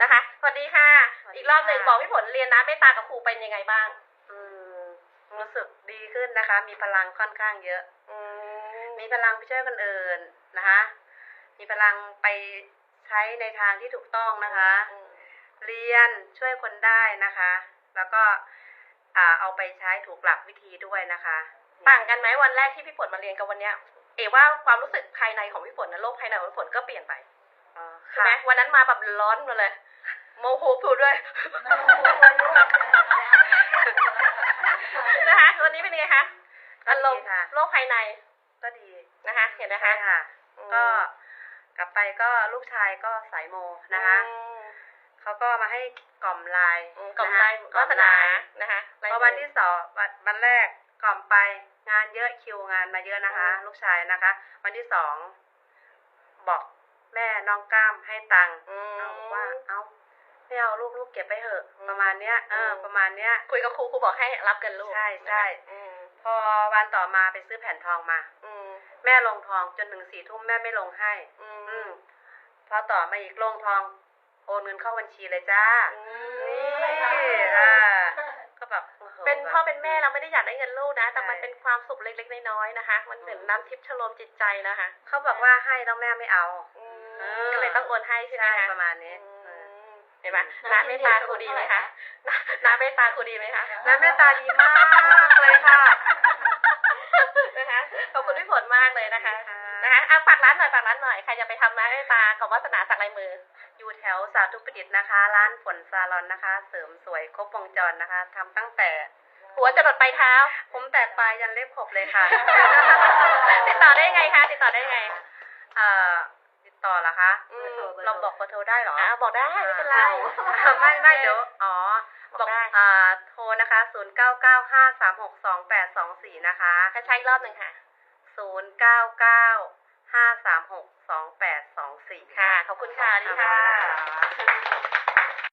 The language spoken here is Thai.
นะคะสวัสดีค่ะสวัสดีอีกรอบหนึ่งค่ะบอกพี่ฝนเรียนน้ำเมตตากับครูเป็นยังไงบ้าง อืมรู้สึกดีขึ้นนะคะ มีพลังค่อนข้างเยอะ อืมมีพลังไปช่วยคนอื่นนะคะ มีพลังไปใช้ในทางที่ถูกต้องนะคะอืมเรียนช่วยคนได้นะคะ แล้วก็อ่าเอาไปใช้ถูกหลักวิธีด้วยนะคะ ต่างกันไหมวันแรกที่พี่ฝนมาเรียนกับวันเนี้ยเอว่าความรู้สึกภายในของพี่ฝนนะโลกภายในของพี่ฝนก็เปลี่ยนไปอ๋อใช่ไหมค่ะวันนั้นมาแบบร้อนมาเลย โมโหพูดด้วยนะคะวันนี้เป็นยังไงคะก็อารดีมณ์ค่ะโลกภายในก็ดีนะคะ เห็นไหมใช่คะค่ะอืมก็กลับไปก็ลูกชายก็สายโมนะคะอืมเขาก็มาให้กล่อมลายอืมกล่อมลายนะคะวาสนาลายนะคะลายพอมืวันที่สองวันวันแรกกล่อมไปงานเยอะคิวงานมาเยอะนะคะอืมลูกชายนะคะ วันที่สองบอกแม่น้องก้ามให้ตังค์ ลูกลูกเก็บไปเถอะอืมประมาณเนี้ยเอออมประมาณเนี้ย คุยกับครูครูบอกให้รับเงินลูก ใช่ใช่อืมพอวันต่อมาไปซื้อแผ่นทองมา อืมแม่ลงทองจนถึงสี่ทุ่มแม่ไม่ลงให้ อือืมมพอต่อมาอีกลงทองโอนเงินเข้าบัญชีเลยจ้า นี่อ่าก็แบบโโหเป็นพ่อเป็นแม่แบบเราไม่ได้อยากได้เงินลูกนะ แต่ใช่มันเป็นความสุขเล็กๆน้อยๆนะคะ มันเหมือนน้ำทิพย์ชโลมจิตใจนะคะ เขาบอกว่าให้แล้วแม่ไม่เอาเออก็เลยต้องโอนให้ใช่ไหมใช่คะประมาณนี้อื เออมเห็นไหมน้าเมตตาครูดีไหมคะน้าเมตตาครูดีไหมคะน้ำเมตตาดีมากเลยค่ะนะคะขอบคุณพี่ฝนมากเลยนะคะค่ะนะคะอะฝากร้านหน่อยฝากร้านหน่อยใครจะไปทำน้าเมตตากับวาสนาสักลายมือ อยู่แถวสาธุประดิษฐ์นะคะ ร้านฝนซาลอนนะคะ เสริมสวยครบวงจรนะคะทำตั้งแต่หัวจะหลดปลายเท้า ผมแต่ปลายยันเล็บขบเลยค่ะ ติดต่อได้ไงคะติดต่อได้ไงเอ่อ ติดต่อเหรอคะอืมเราบอกเบอร์โทรได้เหรออ่าบอกได้ไม่เป็นไรอ่าไม่ไม่เดี๋ยวอ๋อบอกได้อ่าโทรนะคะ0 9 9 5 3 6 2 8 2 4นะคะกระชัยรอบหนึ่งค่ะ0 9 9 5 3 6 2 8 2 4ค่ะขอบคุณค่ะดีค่ะ